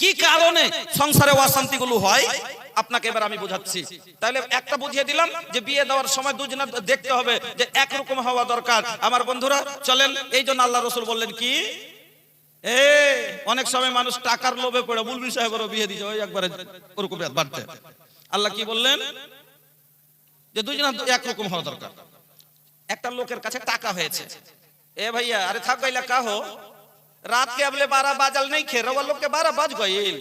কি কারণে সংসারে অশান্তিগুলো হয়? আপনাকে এবার আমি বোঝাচ্ছি। তাহলে একটা বুঝিয়ে দিলাম যে বিয়ে দেওয়ার সময় দুজনে দেখতে হবে যে একরকম হওয়া দরকার। আমার বন্ধুরা, চলেন, এই জন্য আল্লাহ রসুল বললেন কি? এ, অনেক সময় মানুষ টাকার লোভে পড়ে। মুলবি সাহেবেরও বিয়ে দিয়েছে, ওই একবারে ওরকম বাড়তে। আল্লাহ কি বললেন? যে দুজনে একরকম হওয়া দরকার। একটা লোকের কাছে টাকা হয়েছে। এ ভাইয়া, আরে থাক গাইলা কাহো रात के अबले बारह बाजल नहीं खे रउआ लोग के बारह बज गईल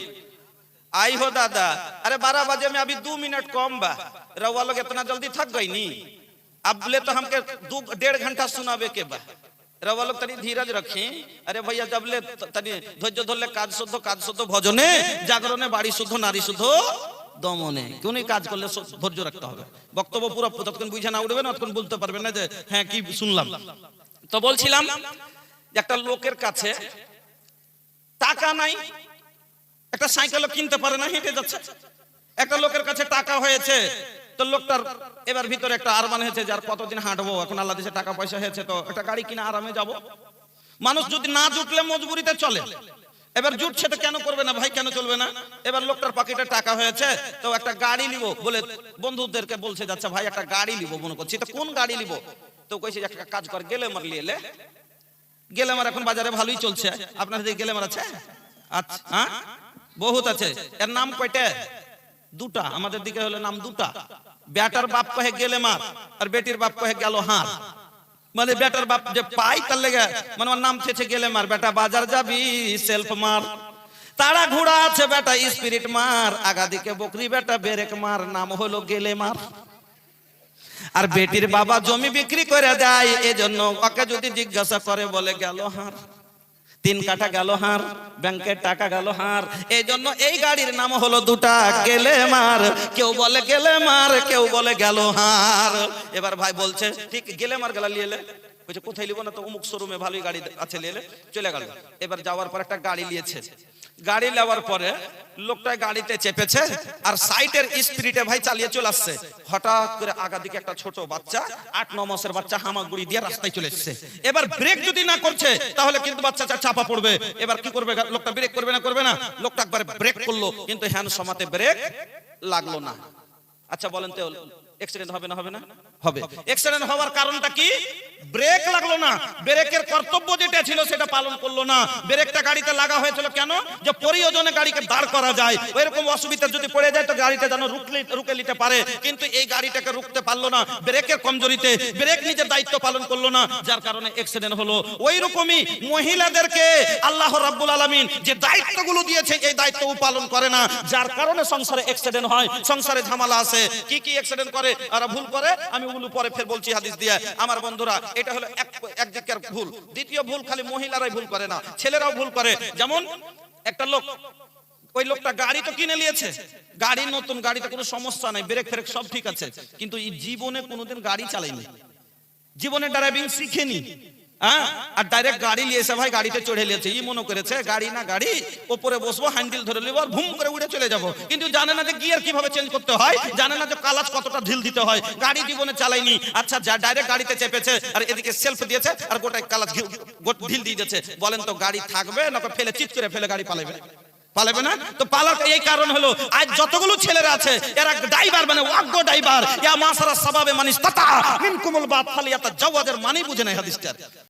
आई हो दादा अरे बारह बजे में अभी दो मिनट कम बा रउआ लोग इतना जल्दी थक गई नी अबले तो हमके दो डेढ़ घंटा सुनावे के बा रउआ लोग तनी धीरज रखी अरे भैया जबले तनी धैर्य धरले কাজ শুদ্ধ কাজ শুদ্ধ ভজনে জাগরণে বাড়ি শুদ্ধ নারী শুদ্ধ দমনে কেউ কাজ করলে ধৈর্য রাখতে হবে বক্তব্য পুরো ততক্ষণ বুঝে না উঠবে না ততক্ষণ বলতে পারবে না যে হ্যাঁ কি শুনলাম তো বলছিলাম একটা লোকের কাছে টাকা নাই, একটা সাইকেলও কিনতে পারে না, হেঁটে যাচ্ছে। একটা লোকের কাছে টাকা হয়েছে, তো লোকটার এবার ভিতরে একটা আরমান হয়েছে যার কতদিন হাঁটবো? এখন আল্লাহ দেশে টাকা পয়সা হয়েছে, তো একটা গাড়ি কিনে আরামে যাব। মানুষ যদি না জুটলে মজবুরিতে চলে। এবার জুটছে তো কেন করবে না? ভাই, কেন চলবে না? এবার লোকটার পকেটে টাকা হয়েছে, তো একটা গাড়ি নিব বলে বন্ধুদেরকে বলছে, যাচ্ছে ভাই, একটা গাড়ি নিব। মনে করছি তো কোন গাড়ি নিব? তো কইছে, একটা কাজ কর, গেলে মারলি এলে গেলেমার এখন বাজারে ভালোই চলছে। আপনার দিকে গেলেমার আছে? আচ্ছা হ্যাঁ? বহুত আছে। এর নাম কয়টা? দুটা। আমাদের দিকে হলো নাম দুটা। বেটার বাপ কহে গেলেমার আর বেটির বাপ কহে গেল হার। মানে বেটার বাপ যে পাই তার লেগে মানে ওর নাম থেছে গেলেমার বেটা, বাজার যাবি সেলফ মার। তারা ঘোড়া আছে, বেটা স্পিরিট মার। আগা দিকে বকরি, বেটা, বেরেক মার। নাম হলো গেলেমার আর বেটির বাবা জমি বিক্রি করে দেয়, এজন্য ওকে যদি জিজ্ঞাসা করে বলে, গেল হার? তিন কাঠা গেল হার, ব্যাংকের টাকা গেল হার এই জন্য এই গাড়ির নাম হলো দুটা গেলে মার। কেউ বলে, গেলে মার কেউ বলে, গেল হার এবার ভাই বলছে, ঠিক, গেলে মার গেলা লিয়েলে কোথায় লিবো না তো? অমুক শোরুমে ভালোই গাড়ি আছে লিয়েলে চলে গেল। এবার যাওয়ার পর একটা গাড়ি নিয়েছে গাড়ি নেওয়ার পরে লোকটা গাড়িতে চেপেছে আর সাইটের স্পিরিটে ভাই চালিয়ে চলে আসছে। হঠাৎ করে আগা দিকে একটা ছোট বাচ্চা, আট, ন মাসের বাচ্চা হামাগুড়ি দিয়ে রাস্তায় চলে এসছে। এবার ব্রেক যদি না করছে, তাহলে কিন্তু বাচ্চাটা চাপা পড়বে। এবার কি করবে? লোকটা ব্রেক করবে না করবে না? লোকটা একবার ব্রেক করল, কিন্তু হ্যান্ড সমাতে ব্রেক লাগল না। আচ্ছা বলেন তো অ্যাক্সিডেন্ট হবে না হবে না? হবে। অ্যাক্সিডেন্ট হওয়ার কারণটা কি? ব্রেক লাগল না। ব্রেকের কর্তব্য যেটা ছিল সেটা পালন করল না। ব্রেকটা গাড়িতে লাগা হয়েছিল কেন? যে প্রয়োজনে গাড়িকে দাঁড় করা যায়। এরকম অসুবিধা যদি পড়ে যায় তো গাড়িটা যেন রুকলে রুকে নিতে পারে। কিন্তু এই গাড়িটাকে রুখতে পারল না। ব্রেকের কমজোরিতে ব্রেক নিজের দায়িত্ব পালন করল না। যার কারণে অ্যাক্সিডেন্ট হলো। ওই রকমই মহিলাদেরকে আল্লাহ রাব্বুল আলামিন যে দায়িত্বগুলো দিয়েছে এই দায়িত্ব পালন করে না। যার কারণে সংসারে অ্যাক্সিডেন্ট হয়। সংসারে ঝামেলা আছে। কি কি অ্যাক্সিডেন্ট করে? আর ভুল করে আমি উলু পরে ফের বলছি হাদিস দিয়ে। আমার বন্ধুরা, এটা হলো এক জায়গার ভুল। দ্বিতীয় ভুল খালি মহিলারাই ভুল করে না, ছেলেরাও ভুল করে। যেমন একটা লোক, ওই লোকটা গাড়ি তো কিনে নিয়েছে। গাড়ি নতুন, গাড়িতে কোনো সমস্যা নাই, ব্রেক ফ্রেক সব ঠিক আছে। কিন্তু জীবনে কোনোদিন গাড়ি চালাইনি। জীবনে ড্রাইভিং শিখেনি। হ্যাঁ? আর ডাইরেক্ট গাড়ি ভাই গাড়িতে গাড়ি না গাড়ি বসবো নেব করে উড়ে চলে যাব। কিন্তু জানে না যে চেঞ্জ করতে হয়, জানে না যে কতটা গাড়ি জীবনে আচ্ছা গাড়িতে সেলফ দিয়েছে বলেন তো, গাড়ি থাকবে না ফেলে, চিৎ করে ফেলে গাড়ি পালাবে পালাবে না? তো পালার এই কারণ হলো, আজ যতগুলো ছেলেরা আছে, এরা ড্রাইভার মানে ওয়াগ্য ড্রাইভার মাসারা মানিস তাতা মানি বুঝে নাই